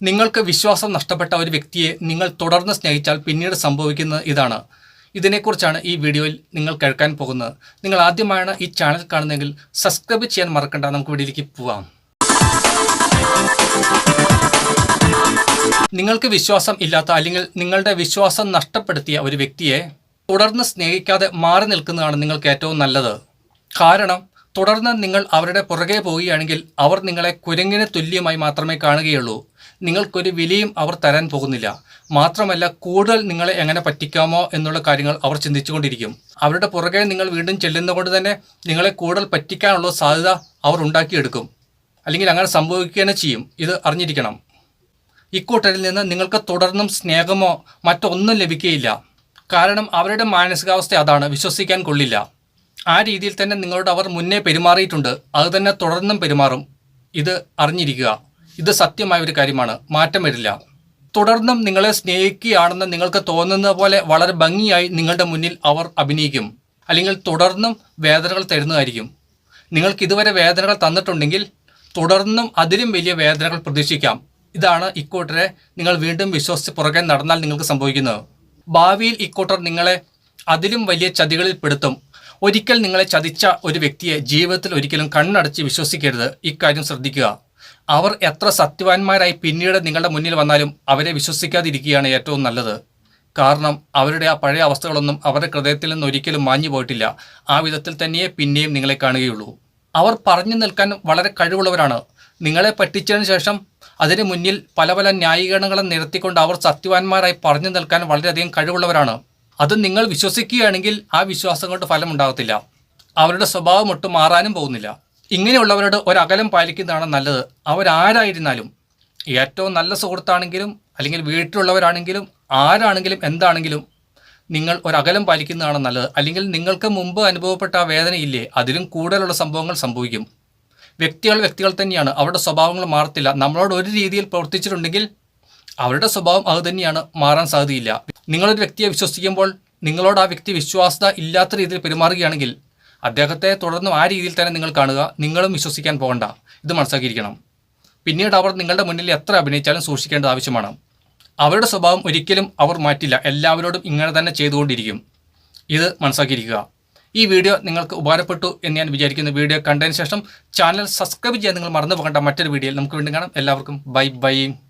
നിങ്ങൾക്ക് വിശ്വാസം നഷ്ടപ്പെട്ട ഒരു വ്യക്തിയെ നിങ്ങൾ തുടർന്ന് സ്നേഹിച്ചാൽ പിന്നീട് സംഭവിക്കുന്നത് ഇതാണ്. ഇതിനെക്കുറിച്ചാണ് ഈ വീഡിയോയിൽ നിങ്ങൾ കേൾക്കാൻ പോകുന്നത്. നിങ്ങൾ ആദ്യമായാണ് ഈ ചാനൽ കാണുന്നതെങ്കിൽ സബ്സ്ക്രൈബ് ചെയ്യാൻ മറക്കണ്ട. നമുക്ക് വീഡിയോയിലേക്ക് പോവാം. നിങ്ങൾക്ക് വിശ്വാസം ഇല്ലാത്ത അല്ലെങ്കിൽ നിങ്ങളുടെ വിശ്വാസം നഷ്ടപ്പെടുത്തിയ ഒരു വ്യക്തിയെ തുടർന്ന് സ്നേഹിക്കാതെ മാറി നിൽക്കുന്നതാണ് നിങ്ങൾക്ക് ഏറ്റവും നല്ലത്. കാരണം തുടർന്ന് നിങ്ങൾ അവരുടെ പുറകെ പോവുകയാണെങ്കിൽ അവർ നിങ്ങളെ കുരങ്ങിന് തുല്യമായി മാത്രമേ കാണുകയുള്ളൂ. നിങ്ങൾക്കൊരു വിലയും അവർ തരാൻ പോകുന്നില്ല. മാത്രമല്ല കൂടുതൽ നിങ്ങളെ എങ്ങനെ പറ്റിക്കാമോ എന്നുള്ള കാര്യങ്ങൾ അവർ ചിന്തിച്ചുകൊണ്ടിരിക്കും. അവരുടെ പുറകെ നിങ്ങൾ വീണ്ടും ചെല്ലുന്നതുകൊണ്ട് തന്നെ നിങ്ങളെ കൂടുതൽ പറ്റിക്കാനുള്ള സാധ്യത അവർ ഉണ്ടാക്കിയെടുക്കും. അല്ലെങ്കിൽ അങ്ങനെ സംഭവിക്കുക ചെയ്യും. ഇത് അറിഞ്ഞിരിക്കണം. ഇക്കൂട്ടരിൽ നിന്ന് നിങ്ങൾക്ക് തുടർന്നും സ്നേഹമോ മറ്റൊന്നും ലഭിക്കുകയില്ല. കാരണം അവരുടെ മാനസികാവസ്ഥ അതാണ്. വിശ്വസിക്കാൻ കൊള്ളില്ല. ആ രീതിയിൽ തന്നെ നിങ്ങളോട് അവർ മുന്നേ പെരുമാറിയിട്ടുണ്ട്. അത് തന്നെ തുടർന്നും പെരുമാറും. ഇത് അറിഞ്ഞിരിക്കുക. ഇത് സത്യമായ ഒരു കാര്യമാണ്. മാറ്റം വരില്ല തുടർന്നും നിങ്ങളെ സ്നേഹിക്കുകയാണെന്ന് നിങ്ങൾക്ക് തോന്നുന്ന പോലെ വളരെ ഭംഗിയായി നിങ്ങളുടെ മുന്നിൽ അവർ അഭിനയിക്കും. അല്ലെങ്കിൽ തുടർന്നും വേദനകൾ തരുന്നതായിരിക്കും. നിങ്ങൾക്ക് ഇതുവരെ വേദനകൾ തന്നിട്ടുണ്ടെങ്കിൽ തുടർന്നും അതിലും വലിയ വേദനകൾ പ്രതീക്ഷിക്കാം. ഇതാണ് ഇക്കൂട്ടരെ നിങ്ങൾ വീണ്ടും വിശ്വസിച്ച് പുറകെ നടന്നാൽ നിങ്ങൾക്ക് സംഭവിക്കുന്നത്. ഭാവിയിൽ ഇക്കൂട്ടർ നിങ്ങളെ അതിലും വലിയ ചതികളിൽ പെടുത്തും. ഒരിക്കൽ നിങ്ങളെ ചതിച്ച ഒരു വ്യക്തിയെ ജീവിതത്തിൽ ഒരിക്കലും കണ്ണടച്ച് വിശ്വസിക്കരുത്. ഇക്കാര്യം ശ്രദ്ധിക്കുക. അവർ എത്ര സത്യവാന്മാരായി പിന്നീട് നിങ്ങളുടെ മുന്നിൽ വന്നാലും അവരെ വിശ്വസിക്കാതിരിക്കുകയാണ് ഏറ്റവും നല്ലത്. കാരണം അവരുടെ ആ പഴയ അവസ്ഥകളൊന്നും അവരുടെ ഹൃദയത്തിൽ നിന്ന് ഒരിക്കലും മാഞ്ഞു പോയിട്ടില്ല. ആ വിധത്തിൽ തന്നെയേ പിന്നെയും നിങ്ങളെ കാണുകയുള്ളൂ. അവർ പറഞ്ഞു നിൽക്കാൻ വളരെ കഴിവുള്ളവരാണ്. നിങ്ങളെ പറ്റിച്ചതിന് ശേഷം അതിന് മുന്നിൽ പല പല ന്യായീകരണങ്ങളും നിരത്തിക്കൊണ്ട് അവർ സത്യവാന്മാരായി പറഞ്ഞു നിൽക്കാൻ വളരെയധികം കഴിവുള്ളവരാണ്. അത് നിങ്ങൾ വിശ്വസിക്കുകയാണെങ്കിൽ ആ വിശ്വാസം കൊണ്ട് ഫലമുണ്ടാകത്തില്ല. അവരുടെ സ്വഭാവം ഒട്ടും മാറാനും പോകുന്നില്ല. ഇങ്ങനെയുള്ളവരോട് ഒരകലം പാലിക്കുന്നതാണ് നല്ലത്. അവരാരായിരുന്നാലും ഏറ്റവും നല്ല സുഹൃത്താണെങ്കിലും അല്ലെങ്കിൽ വീട്ടിലുള്ളവരാണെങ്കിലും ആരാണെങ്കിലും എന്താണെങ്കിലും നിങ്ങൾ ഒരകലം പാലിക്കുന്നതാണ് നല്ലത്. അല്ലെങ്കിൽ നിങ്ങൾക്ക് മുമ്പ് അനുഭവപ്പെട്ട ആ വേദനയില്ലേ അതിലും കൂടുതലുള്ള സംഭവങ്ങൾ സംഭവിക്കും. വ്യക്തികൾ വ്യക്തികൾ തന്നെയാണ്. അവരുടെ സ്വഭാവങ്ങൾ മാറത്തില്ല. നമ്മളോട് ഒരു രീതിയിൽ പ്രവർത്തിച്ചിട്ടുണ്ടെങ്കിൽ അവരുടെ സ്വഭാവം അത് തന്നെയാണ്. മാറാൻ സാധ്യതയില്ല. നിങ്ങളൊരു വ്യക്തിയെ വിശ്വസിക്കുമ്പോൾ നിങ്ങളോട് ആ വ്യക്തി വിശ്വാസത ഇല്ലാത്ത രീതിയിൽ പെരുമാറുകയാണെങ്കിൽ അദ്ദേഹത്തെ തുടർന്നും ആ രീതിയിൽ തന്നെ നിങ്ങൾ കാണുക നിങ്ങളും വിശ്വസിക്കാൻ പോകണ്ട. ഇത് മനസ്സിലാക്കിയിരിക്കണം. പിന്നീട് അവർ നിങ്ങളുടെ മുന്നിൽ എത്ര അഭിനയിച്ചാലും സൂക്ഷിക്കേണ്ടത് ആവശ്യമാണ്. അവരുടെ സ്വഭാവം ഒരിക്കലും അവർ മാറ്റില്ല. എല്ലാവരോടും ഇങ്ങനെ തന്നെ ചെയ്തുകൊണ്ടിരിക്കും. ഇത് മനസ്സിലാക്കിയിരിക്കുക. ഈ വീഡിയോ നിങ്ങൾക്ക് ഉപകാരപ്പെട്ടു എന്ന് ഞാൻ വിചാരിക്കുന്ന. വീഡിയോ കണ്ടതിന് ശേഷം ചാനൽ സബ്സ്ക്രൈബ് ചെയ്യാൻ നിങ്ങൾ മറന്നു പോകേണ്ട മറ്റൊരു വീഡിയോയിൽ നമുക്ക് വീണ്ടും കാണാം. എല്ലാവർക്കും ബൈ ബൈ.